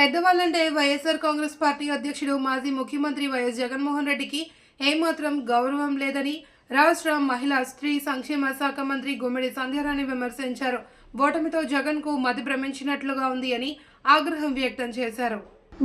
పెద్దవాళ్ళంటే YSR Congress party అధ్యక్షుడు మాజీ ముఖ్యమంత్రి వైఎస్ జగన్మోహన్ రెడ్డికి ఏమాత్రం గౌరవం లేదని రాష్ట్ర మహిళా స్త్రీ సంక్షేమ శాఖ మంత్రి గుమ్మిడి సంధ్యారాణి విమర్శించారు. ఓటమితో జగన్కు మతి భ్రమించినట్లుగా ఉంది అని ఆగ్రహం వ్యక్తం చేశారు.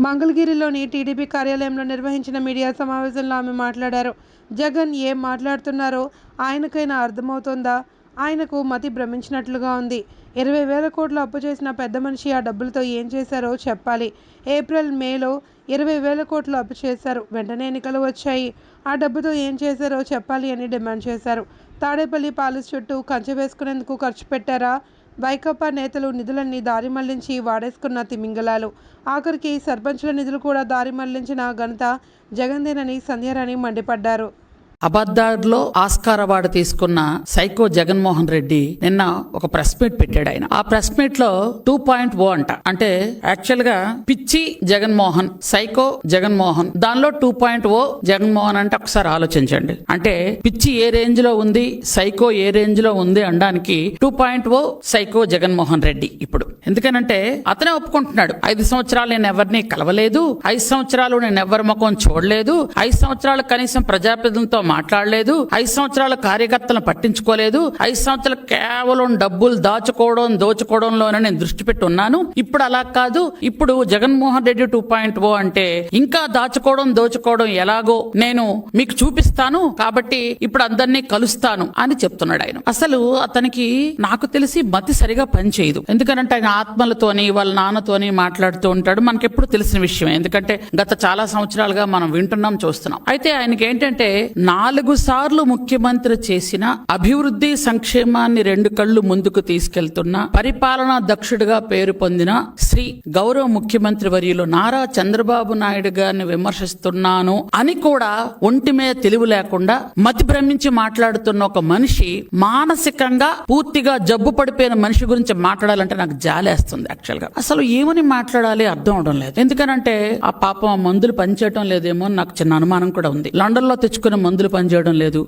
మంగళగిరిలోని టీడీపీ కార్యాలయంలో నిర్వహించిన మీడియా సమావేశంలో ఆమె మాట్లాడారు. జగన్ ఏం మాట్లాడుతున్నారో ఆయనకైనా అర్థమవుతోందా? ఆయనకు మతి భ్రమించినట్లుగా ఉంది. ఇరవై వేల కోట్లు అప్పు చేసిన పెద్ద మనిషి ఆ డబ్బులతో ఏం చేశారో చెప్పాలి. ఏప్రిల్ మేలో ఇరవై వేల కోట్లు అప్పు చేశారు. వెంటనే ఎన్నికలు వచ్చాయి. ఆ డబ్బుతో ఏం చేశారో చెప్పాలి అని డిమాండ్ చేశారు. తాడేపల్లి ప్యాలెస్ చుట్టూ కంచె వేసుకునేందుకు ఖర్చు పెట్టారా? వైకాపా నేతలు నిధులన్నీ దారి మళ్ళించి వాడేసుకున్న తిమింగలాలు. ఆఖరికి సర్పంచుల నిధులు కూడా దారి మళ్ళించిన ఘనత జగన్దేనని సంధ్యారాణి మండిపడ్డారు. అబద్దార్లో ఆస్కార్ అవార్డు తీసుకున్న సైకో జగన్మోహన్ రెడ్డి నిన్న ఒక ప్రెస్ మీట్ పెట్టాడు ఆయన. ఆ ప్రెస్ మీట్లో టూ పాయింట్ ఓ అంట. అంటే యాక్చువల్గా పిచ్చి జగన్మోహన్ సైకో జగన్మోహన్. దానిలో టూ పాయింట్ ఓ జగన్మోహన్ అంటే ఒకసారి ఆలోచించండి. అంటే పిచ్చి ఏ రేంజ్లో ఉంది సైకో ఏ రేంజ్లో ఉంది అనడానికి two point O psycho Jaganmohan Reddy ఇప్పుడు. ఎందుకనంటే అతనే ఒప్పుకుంటున్నాడు. ఐదు సంవత్సరాలు నేను ఎవరిని కలవలేదు ఐదు సంవత్సరాలు నేను ఎవరి ముఖం చూడలేదు ఐదు సంవత్సరాలు కనీసం ప్రజాప్రతినిధులతో మాట్లాడలేదు ఐదు సంవత్సరాల కార్యకర్తలను పట్టించుకోలేదు ఐదు సంవత్సరాలు కేవలం డబ్బులు దాచుకోవడం దోచుకోవడంలోనే నేను దృష్టి పెట్టి ఉన్నాను. ఇప్పుడు అలా కాదు. ఇప్పుడు Jaganmohan Reddy two point O అంటే ఇంకా దాచుకోవడం దోచుకోవడం ఎలాగో నేను మీకు చూపిస్తాను కాబట్టి ఇప్పుడు అందరినీ కలుస్తాను అని చెప్తున్నాడు ఆయన. అసలు అతనికి నాకు తెలిసి మతి సరిగా పనిచేయదు. ఎందుకంటే ఆయన ఆత్మలతోని వాళ్ళ నాన్నతోని మాట్లాడుతూ ఉంటాడు. మనకి ఎప్పుడు తెలిసిన విషయం ఎందుకంటే గత చాలా సంవత్సరాలుగా మనం వింటున్నాం చూస్తున్నాం. అయితే ఆయనకి ఏంటంటే నాలుగు సార్లు ముఖ్యమంత్రి చేసిన అభివృద్ధి సంక్షేమాన్ని రెండు కళ్ళు ముందుకు తీసుకెళ్తున్న పరిపాలనా దక్షుడిగా పేరు పొందిన శ్రీ గౌరవ ముఖ్యమంత్రి వర్యులు నారా చంద్రబాబు నాయుడు గారిని విమర్శిస్తున్నాను అని కూడా ఒంటి మీద తెలివి లేకుండా మతి భ్రమించి మాట్లాడుతున్న ఒక మనిషి మానసికంగా పూర్తిగా జబ్బు పడిపోయిన మనిషి గురించి మాట్లాడాలంటే నాకు జాలేస్తుంది యాక్చువల్గా. అసలు ఏమని మాట్లాడాలి అర్థం అవడం లేదు. ఎందుకనంటే ఆ పాపం ఆ మందులు పనిచేయడం లేదేమో నాకు చిన్న అనుమానం కూడా ఉంది. లండన్లో తెచ్చుకునే మందులు పనిచేయడం లేదు.